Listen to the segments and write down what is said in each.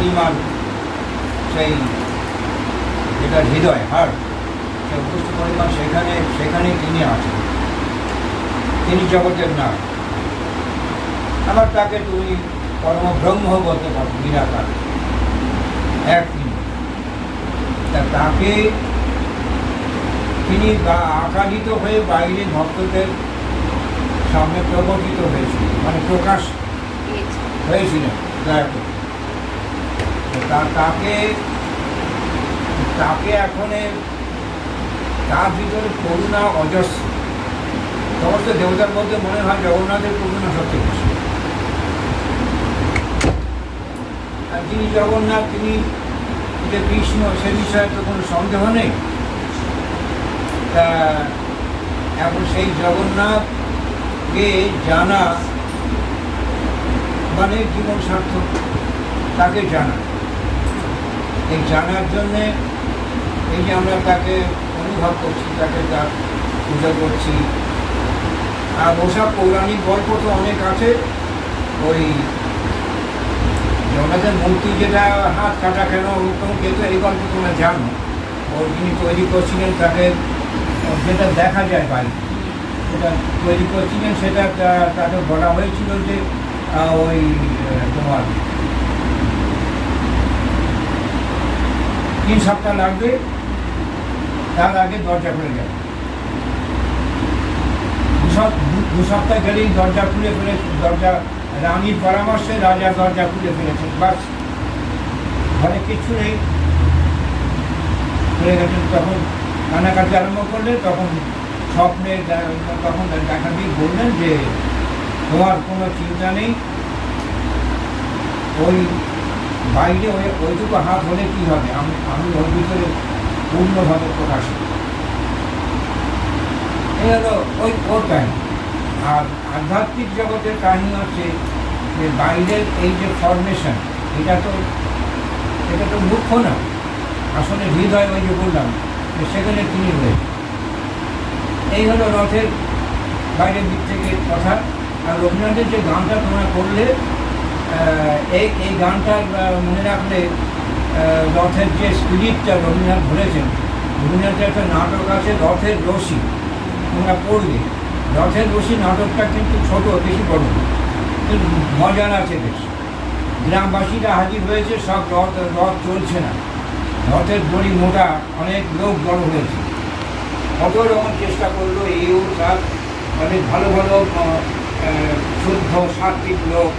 পরিমাণ সেই যেটা হৃদয় হার্ট সেই অঙ্গুষ্ঠ পরিমাণ সেখানে সেখানে তিনি আছেন। তিনি জগতের নাম। আবার তাকে তুমি পরম ব্রহ্ম বলতে পারো নিরাকার। এক তিনি। তা তাকে তিনি বা আকারিত হয়ে বাইরে ভক্তদের সামনে প্রবর্তিত হয়েছিল মানে প্রকাশ হয়েছিলেন দয়া করে। তাকে তাকে এখন তার ভিতরে করুণা অজস্র। সমস্ত দেবতার মধ্যে মনে হয় জগন্নাথের করুণা বেশি। আর যিনি জগন্নাথ, তিনি যে কৃষ্ণ, সে বিষয়ে তো কোনো সন্দেহ নেই। তা এখন সেই জগন্নাথকে জানা মানে জীবন সার্থক, তাকে জানা। এই জানার জন্যে এই যে আমরা তাকে অনুভব করছি, তাকে তার পূজা করছি। আর ওসব পৌরাণিক গল্প তো অনেক আছে। ওই জগন্নাথের মূর্তি যেটা হাত কাটা কেন ওরকম কিন্তু এই গল্প তোমরা জানো। ওর যিনি তৈরি করছিলেন তাকে যেটা দেখা যায় বাড়ি সেটা তৈরি করছিলেন সেটা তাকে বলা হয়েছিল যে ওই তোমার তিন সপ্তাহ লাগবে, তার আগে দরজা খুলে যাবে। দু সপ্তাহ গেলেই দরজা খুলে ফেলে দরজা রানীর পরামর্শে রাজা দরজা খুলে ফেলেছেন বাস, ঘরে কিচ্ছু নেই। খুলে গেছেন তখন কান্নাকাটি আরম্ভ করলে তখন স্বপ্নে তখন দেখা দিয়ে বললেন যে, তোমার কোনো চিন্তা নেই। ওই বাইরে ওই ওইটুকু হাত হলে কী হবে? আমি আমি ওর ভিতরে পূর্ণভাবে প্রকাশিত এই হলো ওই ওর কাহিনী। আর আধ্যাত্মিক জগতের কাহিনী হচ্ছে যে বাইরের এই যে ফরমেশন এটা তো এটা তো মুখ্য না। আসলে হৃদয় ওই যে বললাম, যে সেখানে তিনি রয়েছে এই হলো রথের বাইরের দিক থেকে কথা। আর রবীন্দ্রনাথের যে গানটা তোমরা করলে এই এই গানটা মনে রাখলে রথের যে স্পিরিটটা রবীন্দ্রনাথ ধরেছেন, রবীন্দ্রনাথের একটা নাটক আছে, রথের রশি। তোমরা পড়বে। রথের রশি নাটকটা কিন্তু ছোট, বেশি বড় কিন্তু মজার আছে বেশ। গ্রামবাসীরা হাজির হয়েছে, সব রথ রথ চলছে না। রথের দড়ি মোটা, অনেক লোক বড় হয়েছে। কত রকম চেষ্টা করল, এও তার অনেক ভালো ভালো শুদ্ধ সাত্বিক লোক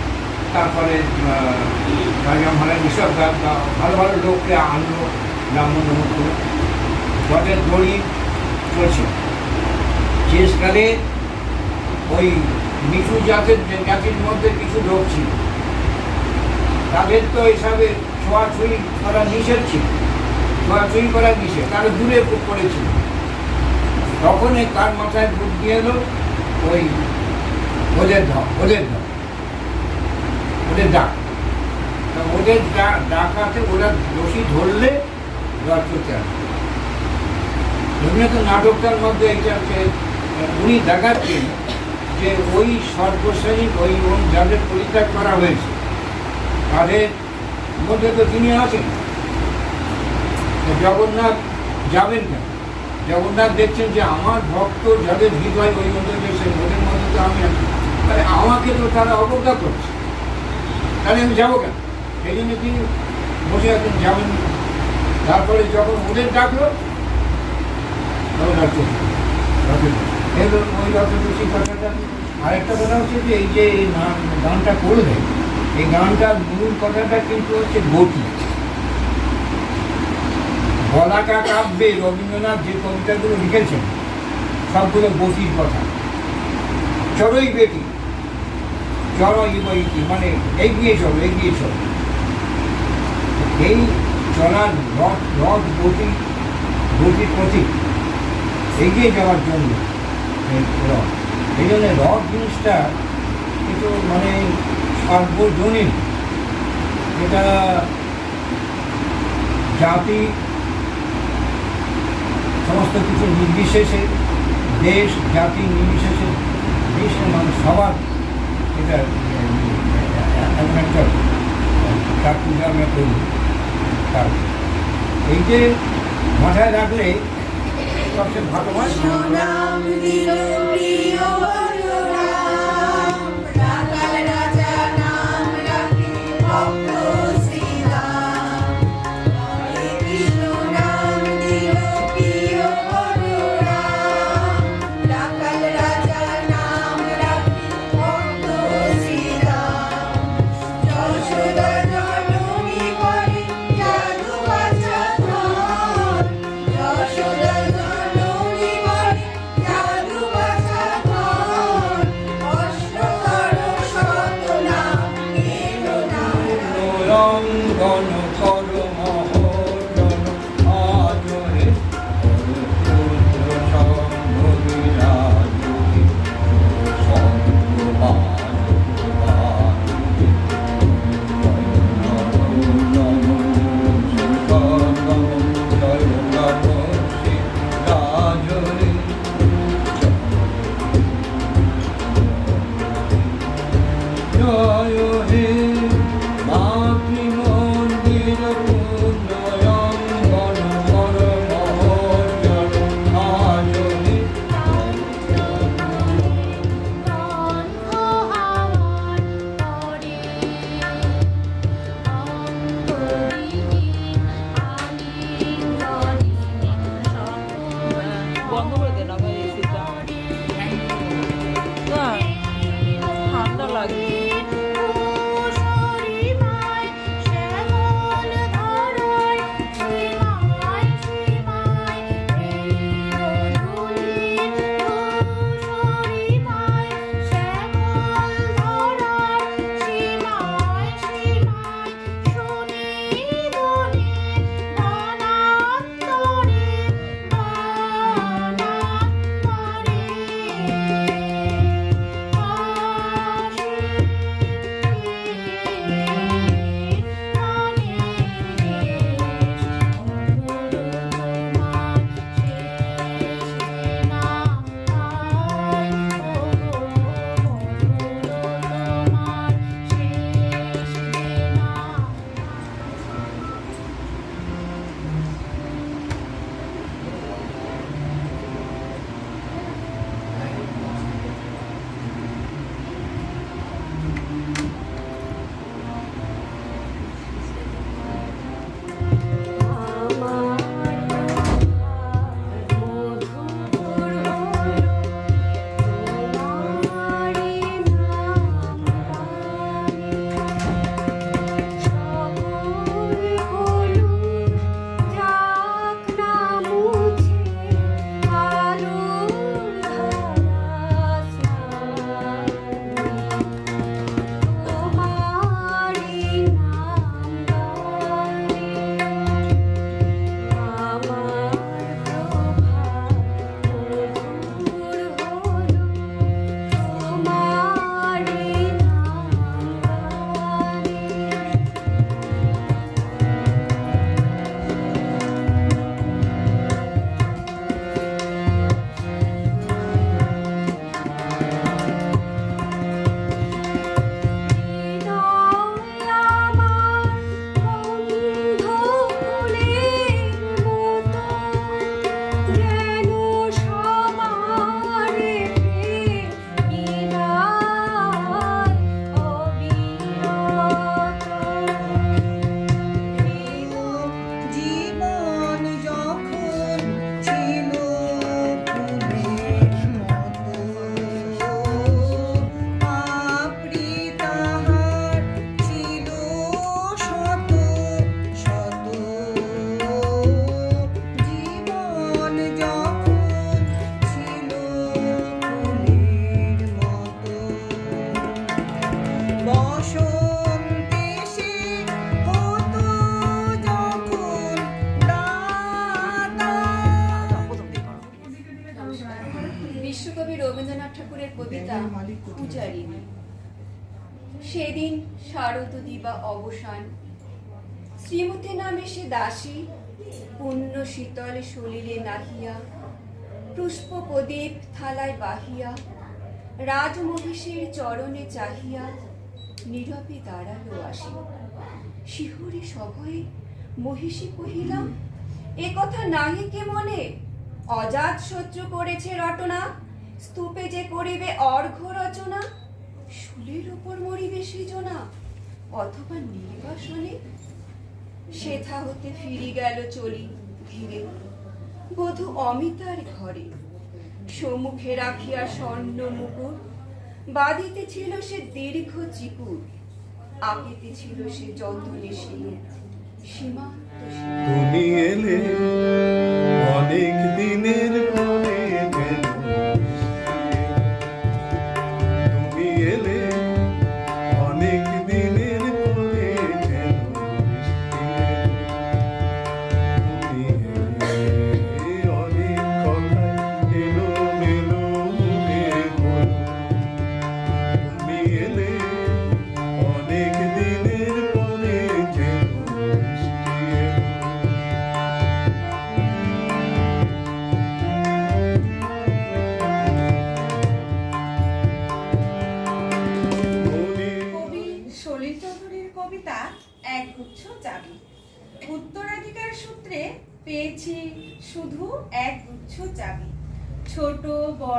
তারপরে রাজা ভালো ভালো লোককে আনলো ব্রাহ্মণ মুক্ত রথের দড়ি চলছে। শেষকালে ওই নিচু জাতের, জাতির মধ্যে কিছু লোক ছিল। তাদের তো এসবে ছোঁয়াছুঁই করা নিষেধ ছিল। ছোঁয়াছুঁই করা নিষেধ, তারা দূরে পড়েছিল। তখন কার মাথায় বুদ্ধি এলো, ওই ওদের ধর ওদের ধর ওদের ডাক। ওদের ডা- ডাকাতে ওরা দোষী ধরলে রথ করতে আসবে নাটকটার মধ্যে এটা হচ্ছে, উনি দেখাচ্ছেন যে ওই সর্বশ্রেণীর ওই যাদের পরিত্যাগ করা হয়েছে। তাদের মধ্যে তো তিনি আছেন। জগন্নাথ যাবেন কেন? জগন্নাথ দেখছেন যে আমার ভক্ত যাদের হৃদয় ওই মধ্যে ওদের মধ্যে তো আমি আছি। আমাকে তো তারা অবজ্ঞা করছে। তাহলে আমি যাব কেন? জন্য তিনি বসে আছেন, যাবেন তারপরে যখন ওদের ডাকলো ওই আরেকটা কথা হচ্ছে যে, এই যে এই গানটা করবে এই গানটার মূল কথাটা কিন্তু হচ্ছে গতি। বলাকা কাব্যে রবীন্দ্রনাথ যে কবিতাগুলো লিখেছেন, সবগুলো গতির কথা। চড়ই বেটি। জনজীবনী মানে এগিয়ে চলো এগিয়ে চলো। এই চলার রথ রথ গতি, গতির প্রতীক এগিয়ে যাওয়ার জন্য রথ। এই জন্য রথ জিনিসটা কিছু মানে সর্বজনীন। এটা জাতি, সমস্ত কিছু নির্বিশেষে, দেশ, জাতি নির্বিশেষে, দেশের মানুষ সবার এটা এমন তার পূজা আমরা করি। তার এই যে মাথায় রাখলে সবচেয়ে ভালো হয়। শারদ দিবা অবসান। শ্রীমতী নামে সে দাসী, পুণ্য শীতল শলিলে নাহিয়া, পুষ্পপ্রদীপ থালায় বাহিয়া, রাজমহিষের চরণে চাহিয়া নীরবে দাঁড়াল আসি শিহুরে সভয়ে মহিষী কহিলাম এ কথা নাহি কে মনে? অজাত শত্রু করেছে রটনা, স্তূপে যে করিবে অর্ঘ্য রচনা শুলের উপর মরিবে সৃজনা অথবা নির্বাসনে সেথা হতে ফিরি গেল চলি ধীরে বধূ অমিতার ঘরে, সম্মুখে রাখিয়া স্বর্ণ মুকুট। বাঁধিতে ছিল সে দীর্ঘ চিকুর, আঁকিতে ছিল সে যতনে সীমান্ত সীমা তুমি এলে অনেক দিনের পরে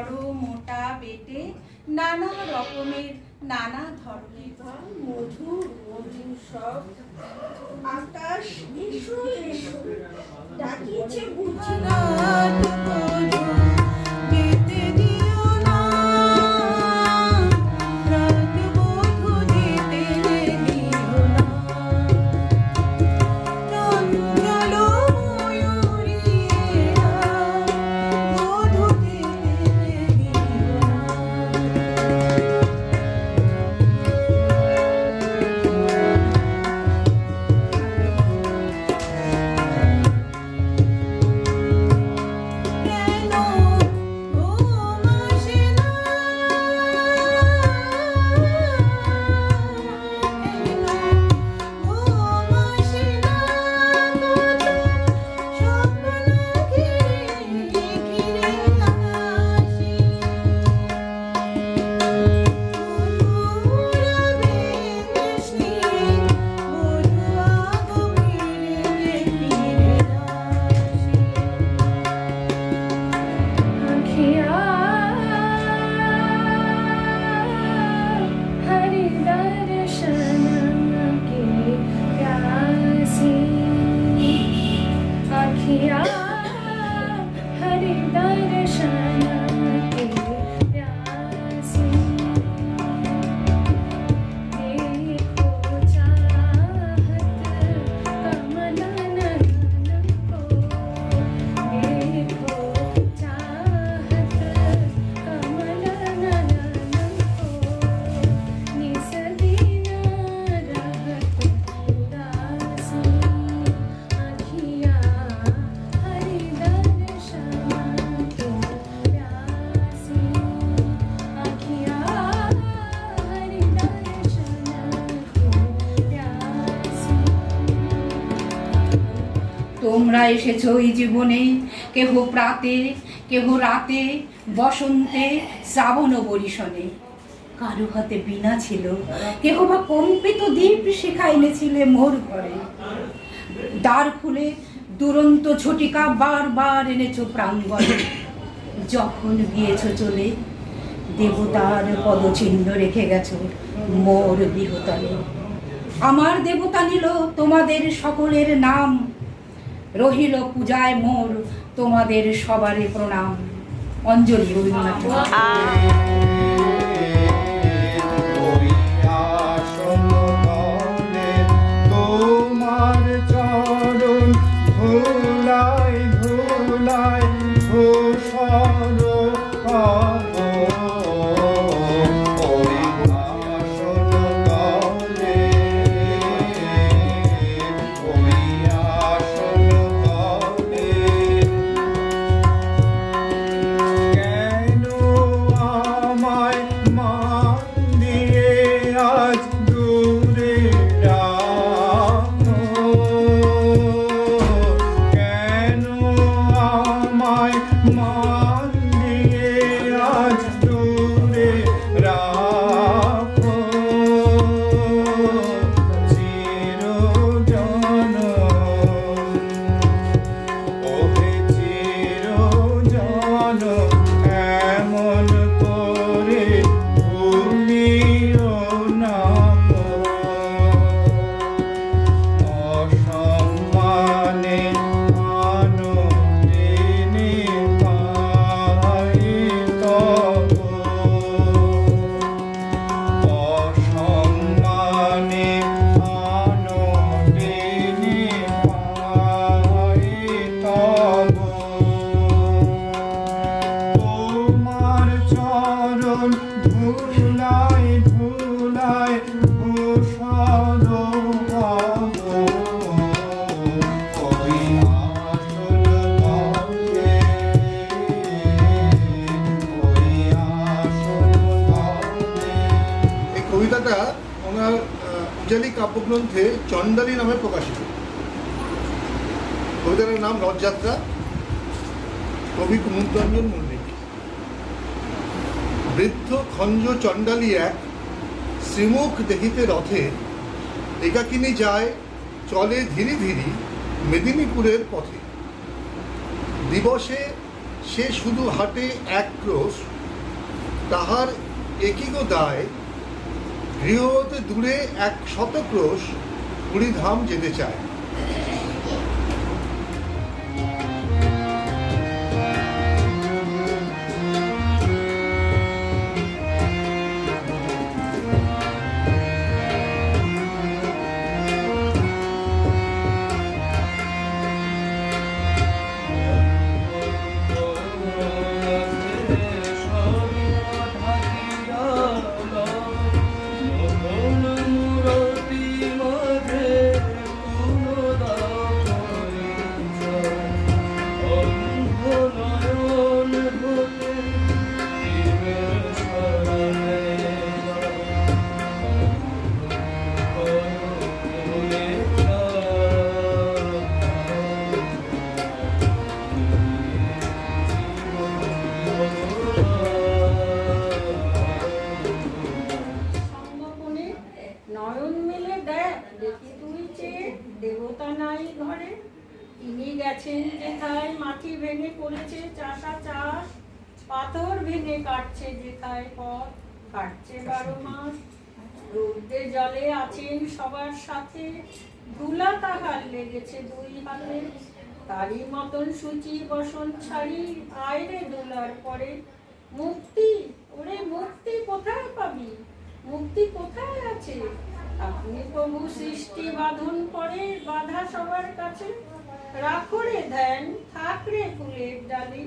বড় মোটা বেটে নানা রকমের, নানা ধরনের মধু মধুর সব আকাশ এসো এসো ডাকিছে বুঝি না এসেছ এই জীবনে? কেহ প্রাতে, কেহ রাতে, বসন্তে, শ্রাবণ বরিশনে। কারও হাতে বিনা ছিল, কেহ বা কম্পিত দ্বীপ শিখা এনেছিলে মোর ঘরে। দ্বার খুলে দুরন্ত ঝটিকা বারবার এনেছ প্রাঙ্গণে। যখন গিয়েছো চলে, দেবতার পদচিহ্ন রেখে গেছো মোর বিহতনে আমার দেবতা নিল তোমাদের সকলের নাম রহিল পূজায় মোর তোমাদের সবারে প্রণাম। অঞ্জলি রবীন্দ্রনাথ বৃদ্ধ খঞ্জ চণ্ডালী এক শ্রীমুখ দেখিতে রথে একাকিনী যায়, চলে ধীরে ধীরে মেদিনীপুরের পথে। দিবসে সে শুধু হাটে এক ক্রোশ, তাহার একই গো দায় গৃহ হতে দূরে এক শতক্রোশ পুরীধাম যেতে চায়। ছাড়ি আয়রে দোলার পরে মুক্তি, ওরে মুক্তি কোথায় পাবি? মুক্তি কোথায় আছে? আপনি প্রভু সৃষ্টি বাঁধন করে বাধা সবার কাছে। রাখরে ধ্যান থাকরে ফুলের ডালি।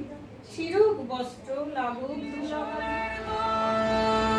শিরুক বস্ত্র লাগুক দুলাভাই